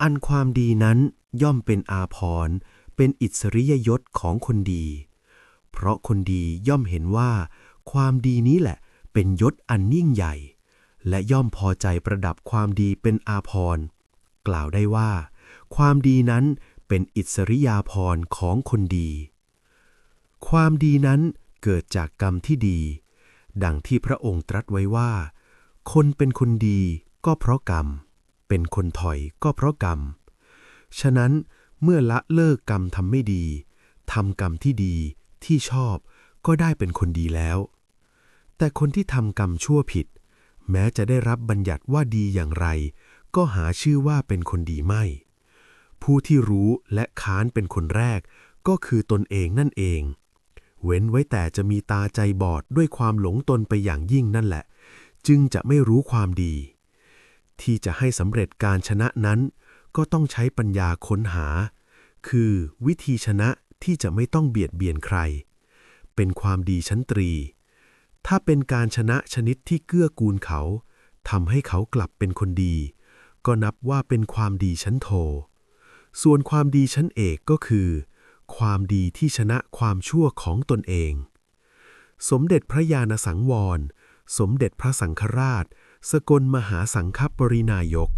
อันความดีนั้นย่อมเป็นอาภรณ์เป็นอิสริยยศของคนดี เพราะคนดีย่อมเห็นว่า ความดีนี้แหละเป็นยศอันยิ่งใหญ่ และย่อมพอใจประดับความดีเป็นอาภรณ์กล่าวได้ว่า ความดีนั้นเป็นอิสริยาภรณ์ของคนดี ความดีนั้นเกิดจากกรรมที่ดี ดังที่พระองค์ตรัสไว้ว่า คนเป็นคนดีก็เพราะกรรม เป็นคนถอยก็เพราะกรรม ฉะนั้นเมื่อละเลิกกรรมทำไม่ดีทำกรรมที่ดีที่ชอบก็ได้เป็นคนดีแล้ว แต่คนที่ทำกรรมชั่วผิด แม้จะได้รับบัญญัติว่าดีอย่างไร ก็หาชื่อว่าเป็นคนดีไม่ ผู้ที่รู้และค้านเป็นคนแรก ก็คือตนเองนั่นเอง เว้นไว้แต่จะมีตาใจบอดด้วยความหลงตนไปอย่างยิ่งนั่นแหละ จึงจะไม่รู้ความดี ที่จะให้สำเร็จการชนะนั้น ก็ต้องใช้ปัญญาค้นหา คือวิธีชนะที่จะไม่ต้องเบียดเบียนใคร เป็นความดีชั้นตรี ถ้าเป็นการชนะชนิดที่เกื้อกูลเขาทำให้เขากลับเป็นคนดี ก็นับว่าเป็นความดีชั้นโท ส่วนความดีชั้นเอกก็คือ ความดีที่ชนะความชั่วของตนเอง สมเด็จพระญาณสังวร สมเด็จพระสังฆราช สกลมหาสังคปรินายก